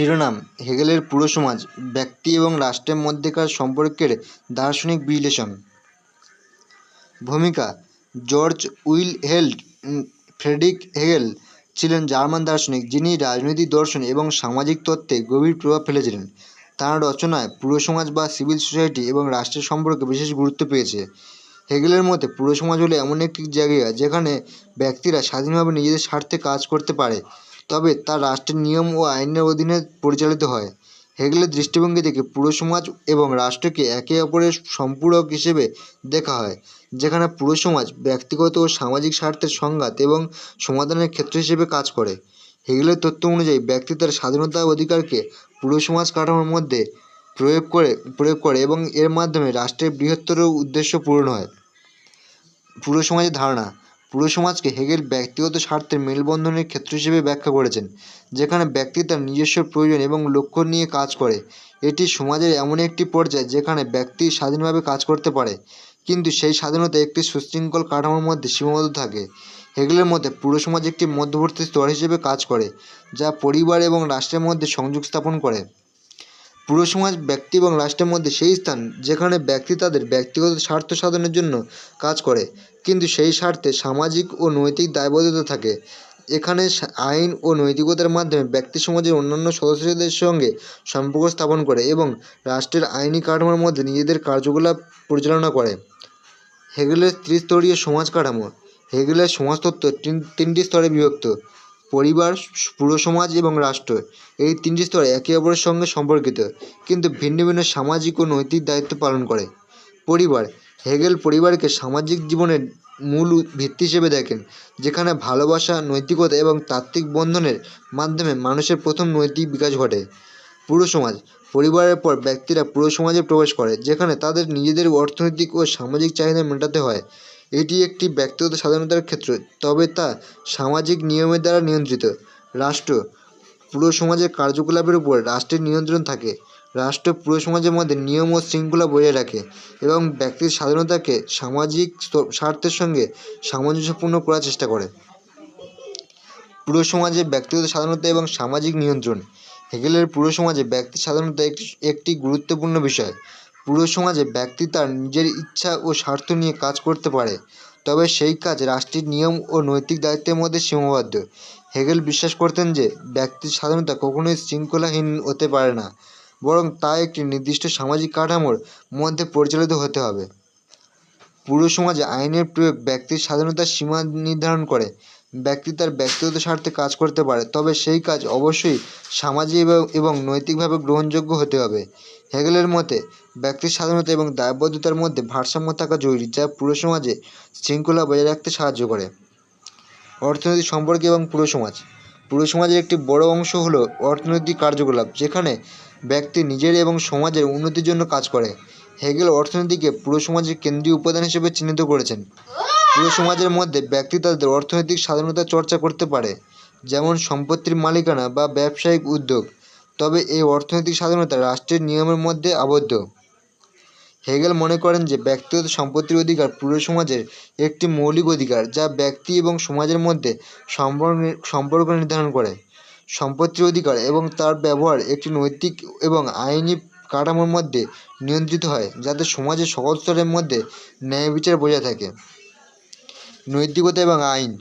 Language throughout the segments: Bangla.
শিরোনাম, হেগেলের পুরো সমাজ, ব্যক্তি এবং রাষ্ট্রের মধ্যেকার সম্পর্কের দার্শনিক বিশ্লেষণ। ভূমিকা, জর্জ উইলহেল্ম ফ্রেডরিক হেগেল ছিলেন জার্মান দার্শনিক যিনি রাজনৈতিক দর্শন এবং সামাজিক তত্ত্বে গভীর প্রভাব ফেলেছিলেন। তাঁর রচনায় পুরো সমাজ বা সিভিল সোসাইটি এবং রাষ্ট্রের সম্পর্কে বিশেষ গুরুত্ব পেয়েছে। হেগেলের মতে, পুরো সমাজ হলো এমন একটি জায়গা যেখানে ব্যক্তিরা স্বাধীনভাবে নিজেদের স্বার্থে কাজ করতে পারে। তবে তা রাষ্ট্রের নিয়ম ও আইনের অধীনে পরিচালিত হয়। হেগেলের দৃষ্টিভঙ্গি থেকে পুরো সমাজ এবং রাষ্ট্রকে একে অপরের সম্পূরক হিসেবে দেখা হয়, যেখানে পুরো সমাজ ব্যক্তিগত ও সামাজিক স্বার্থের সংঘাত এবং সমাধানের ক্ষেত্র হিসেবে কাজ করে। হেগেলের তথ্য অনুযায়ী, ব্যক্তি তার স্বাধীনতা অধিকারকে পুরো সমাজ কাঠামোর মধ্যে প্রয়োগ করে প্রয়োগ করে এবং এর মাধ্যমে রাষ্ট্রের বৃহত্তর উদ্দেশ্য পূরণ হয়। পুরো সমাজের ধারণা পুরো সমাজকে হেগেল ব্যক্তিগত স্বার্থের মেলবন্ধনের ক্ষেত্র হিসেবে ব্যাখ্যা করেছেন, যেখানে ব্যক্তি তার নিজস্ব প্রয়োজন এবং লক্ষ্য নিয়ে কাজ করে। এটি সমাজের এমন একটি পর্যায় যেখানে ব্যক্তি স্বাধীনভাবে কাজ করতে পারে, কিন্তু সেই স্বাধীনতা একটি সুশৃঙ্খল কাঠামোর মধ্যে সীমাবদ্ধ থাকে। হেগেলের মতে, পুরো সমাজ একটি মধ্যবর্তী স্তর হিসেবে কাজ করে, যা পরিবার এবং রাষ্ট্রের মধ্যে সংযোগ স্থাপন করে। পুরো সমাজ, ব্যক্তি এবং রাষ্ট্রের মধ্যে সেই স্থান, যেখানে ব্যক্তি তাদের ব্যক্তিগত স্বার্থ সাধনের জন্য কাজ করে। কিন্তু সেই স্বার্থে সামাজিক ও নৈতিক দায়বদ্ধতা থাকে। এখানে আইন ও নৈতিকতার মাধ্যমে ব্যক্তি সমাজের অন্যান্য সদস্যদের সঙ্গে সম্পর্ক স্থাপন করে এবং রাষ্ট্রের আইনি কাঠামোর মধ্যে নিজেদের কার্যকলাপ পরিচালনা করে। হেগেলের ত্রিস্তরীয় সমাজ কাঠামো। হেগেলের সমাজতত্ত্ব তিন তিনটি স্তরে বিভক্ত। পরিবার, পুরো সমাজ এবং রাষ্ট্র। এই তিনটি স্তর একে অপরের সঙ্গে সম্পর্কিত, কিন্তু ভিন্ন ভিন্ন সামাজিক ও নৈতিক দায়িত্ব পালন করে। পরিবার হেগেল পরিবারকে সামাজিক জীবনের মূল ভিত্তি হিসেবে দেখেন, যেখানে ভালোবাসা, নৈতিকতা এবং তাত্ত্বিক বন্ধনের মাধ্যমে মানুষের প্রথম নৈতিক বিকাশ ঘটে। পুরো সমাজ, পরিবারের পর ব্যক্তিরা পুরো সমাজে প্রবেশ করে, যেখানে তাদের নিজেদের অর্থনৈতিক ও সামাজিক চাহিদা মেটাতে হয়। এটি একটি ব্যক্তিগত স্বাধীনতার ক্ষেত্র, তবে তা সামাজিক নিয়মের দ্বারা নিয়ন্ত্রিত। রাষ্ট্র, পুরো সমাজের কার্যকলাপের উপর রাষ্ট্রের নিয়ন্ত্রণ থাকে। রাষ্ট্র পুরো সমাজের মধ্যে নিয়ম ও শৃঙ্খলা বজায় রাখে এবং ব্যক্তির স্বাধীনতাকে সামাজিক স্বার্থের সঙ্গে সামঞ্জস্যপূর্ণ করার চেষ্টা করে। পুরো সমাজে ব্যক্তিগত স্বাধীনতা এবং সামাজিক নিয়ন্ত্রণ। হেগেলের পুরো সমাজে ব্যক্তির স্বাধীনতা একটি গুরুত্বপূর্ণ বিষয়। পুরো সমাজে ব্যক্তি তার নিজের ইচ্ছা ও স্বার্থ নিয়ে কাজ করতে পারে, তবে সেই কাজ রাষ্ট্রের নিয়ম ও নৈতিক দায়িত্বের মধ্যে সীমাবদ্ধ। হেগেল বিশ্বাস করতেন যে ব্যক্তির স্বাধীনতা কখনোই শৃঙ্খলাহীন হতে পারে না। বরং তা একটি নির্দিষ্ট সামাজিক কাঠামোর মধ্যে পরিচালিত হতে হবে। পুরো সমাজে আইনের প্রয়োগ ব্যক্তির স্বাধীনতার সীমা নির্ধারণ করে, ব্যক্তি তার ব্যক্তিগত স্বার্থে কাজ করতে পারে, তবে সেই কাজ অবশ্যই সামাজিক এবং- নৈতিকভাবে গ্রহণযোগ্য হতে হবে। হেগেলের মতে, ব্যক্তির স্বাধীনতা এবং দায়বদ্ধতার মধ্যে ভারসাম্য থাকা জরুরি, যা পুরো সমাজে শৃঙ্খলা বজায় রাখতে সাহায্য করে। অর্থনৈতিক সম্পর্ক এবং পুরো সমাজ। পুরো সমাজের একটি বড় অংশ হলো অর্থনৈতিক কার্যকলাপ, যেখানে ব্যক্তি নিজের এবং সমাজের উন্নতির জন্য কাজ করে। হেগেল অর্থনীতিকে পুরো সমাজের কেন্দ্রীয় উপাদান হিসেবে চিহ্নিত করেছেন। পুরো সমাজের মধ্যে ব্যক্তি তাদের অর্থনৈতিক স্বাধীনতা চর্চা করতে পারে, যেমন সম্পত্তির মালিকানা বা ব্যবসায়িক উদ্যোগ। তবে এই অর্থনৈতিক স্বাধীনতা রাষ্ট্রের নিয়মের মধ্যে আবদ্ধ। হেগেল মনে করেন যে ব্যক্তিগত সম্পত্তির অধিকার পুরো সমাজের একটি মৌলিক অধিকার যা ব্যক্তি এবং সমাজের মধ্যে সম্পর্ক সম্পর্ক নির্ধারণ করে। সম্পত্তির অধিকার এবং তার ব্যবহার একটি নৈতিক এবং আইনি কাঠামোর মধ্যে নিয়ন্ত্রিত হয়, যাতে সমাজের সকল স্তরের মধ্যে ন্যায় বিচার বজায় থাকে। নৈতিকতা এবং আইন।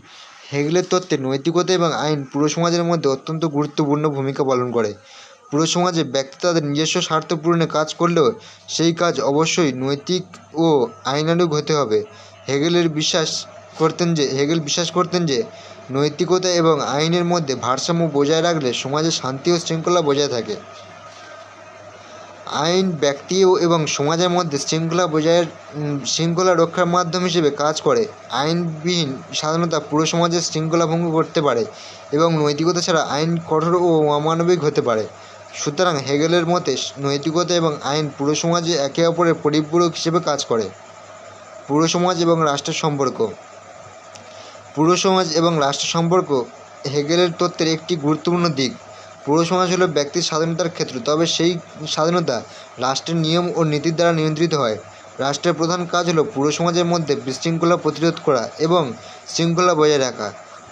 হেগেলের তত্ত্বে নৈতিকতা এবং আইন পুরো সমাজের মধ্যে অত্যন্ত গুরুত্বপূর্ণ ভূমিকা পালন করে। পুরো সমাজে ব্যক্তি তাদের নিজস্ব স্বার্থ পূরণে কাজ করলেও সেই কাজ অবশ্যই নৈতিক ও আইনানুগ হতে হবে। হেগেলের বিশ্বাস করতেন যে হেগেল বিশ্বাস করতেন যে নৈতিকতা এবং আইনের মধ্যে ভারসাম্য বজায় রাখলে সমাজে শান্তি ও শৃঙ্খলা বজায় থাকে। আইন, ব্যক্তি এবং সমাজের মধ্যে শৃঙ্খলা বজায় শৃঙ্খলা রক্ষার মাধ্যম হিসেবে কাজ করে। আইনবিহীন স্বাধীনতা পুরো সমাজের শৃঙ্খলা ভঙ্গ করতে পারে এবং নৈতিকতা ছাড়া আইন কঠোর ও অমানবিক হতে পারে। সুতরাং হেগেলের মতে, নৈতিকতা এবং আইন পুরো সমাজে একে অপরের পরিপূরক হিসেবে কাজ করে। পুরো সমাজ এবং রাষ্ট্রের সম্পর্ক। পুরো সমাজ এবং রাষ্ট্র সম্পর্ক হেগেলের তত্ত্বের একটি গুরুত্বপূর্ণ দিক। পুরো সমাজ হলো ব্যক্তির স্বাধীনতার ক্ষেত্র, তবে সেই স্বাধীনতা রাষ্ট্রের নিয়ম ও নীতির দ্বারা নিয়ন্ত্রিত হয়। রাষ্ট্রের প্রধান কাজ হলো পুরো সমাজের মধ্যে বিশৃঙ্খলা প্রতিরোধ করা এবং শৃঙ্খলা বজায় রাখা।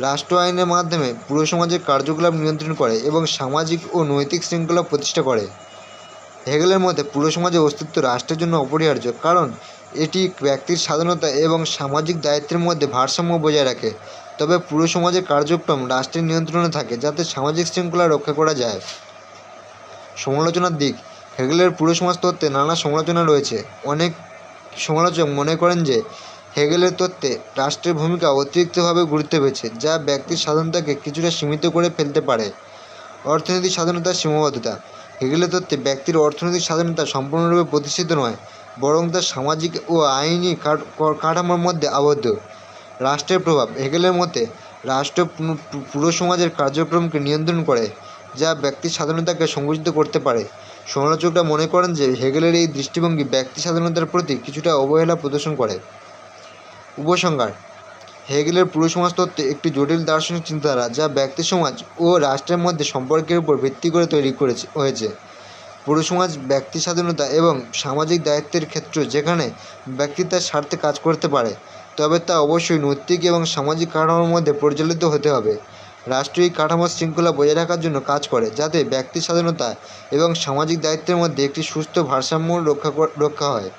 রাষ্ট্র আইনের মাধ্যমে পুরো সমাজের কার্যকলাপ নিয়ন্ত্রণ করে এবং সামাজিক ও নৈতিক শৃঙ্খলা প্রতিষ্ঠা করে। হেগেলের মতে পুরো সমাজের অস্তিত্ব রাষ্ট্রের জন্য অপরিহার্য, কারণ এটি ব্যক্তির স্বাধীনতা এবং সামাজিক দায়িত্বের মধ্যে ভারসাম্য বজায় রাখে। তবে পুরো সমাজের কার্যক্রম রাষ্ট্রের নিয়ন্ত্রণে থাকে যাতে সামাজিক শৃঙ্খলা রক্ষা করা যায়। সমালোচনার দিক, হেগেলের পুরো সমাজ তত্ত্বে নানা সমালোচনা রয়েছে। অনেক সমালোচক মনে করেন যে, হেগেলের তত্ত্বে রাষ্ট্রের ভূমিকা অতিরিক্তভাবে গুরুত্ব পেয়েছে, যা ব্যক্তির স্বাধীনতাকে কিছুটা সীমিত করে ফেলতে পারে। অর্থনৈতিক স্বাধীনতার সীমাবদ্ধতা, হেগেলের তত্ত্বে ব্যক্তির অর্থনৈতিক স্বাধীনতা সম্পূর্ণরূপে প্রতিষ্ঠিত নয়। বরং তার সামাজিক ও আইনি কাঠ- কাঠামোর মধ্যে আবদ্ধ। রাষ্ট্রের প্রভাব, হেগেলের মতে, রাষ্ট্র পুরো সমাজের কার্যক্রমকে নিয়ন্ত্রণ করে, যা ব্যক্তি স্বাধীনতাকে সংকুচিত করতে পারে। সমালোচকরা মনে করেন যে, হেগেলের এই দৃষ্টিভঙ্গি ব্যক্তি স্বাধীনতার প্রতি কিছুটা অবহেলা প্রদর্শন করে। উপসংহার, হেগেলের পুরো সমাজ তত্ত্ব একটি জটিল দার্শনিক চিন্তাধারা যা ব্যক্তি সমাজ ও রাষ্ট্রের মধ্যে সম্পর্কের উপর ভিত্তি করে তৈরি করেছে, হয়েছে। পুরো সমাজ, ব্যক্তি স্বাধীনতা এবং সামাজিক দায়িত্বের ক্ষেত্র যেখানে ব্যক্তি তার স্বার্থে কাজ করতে পারে, তবে তা অবশ্যই নৈতিক এবং সামাজিক কাঠামোর মধ্যে পরিচালিত হতে হবে। রাষ্ট্রীয় কাঠামোর শৃঙ্খলা বজায় রাখার জন্য কাজ করে, যাতে ব্যক্তি স্বাধীনতা এবং সামাজিক দায়িত্বের মধ্যে একটি সুস্থ ভারসাম্য রক্ষা রক্ষা হয়।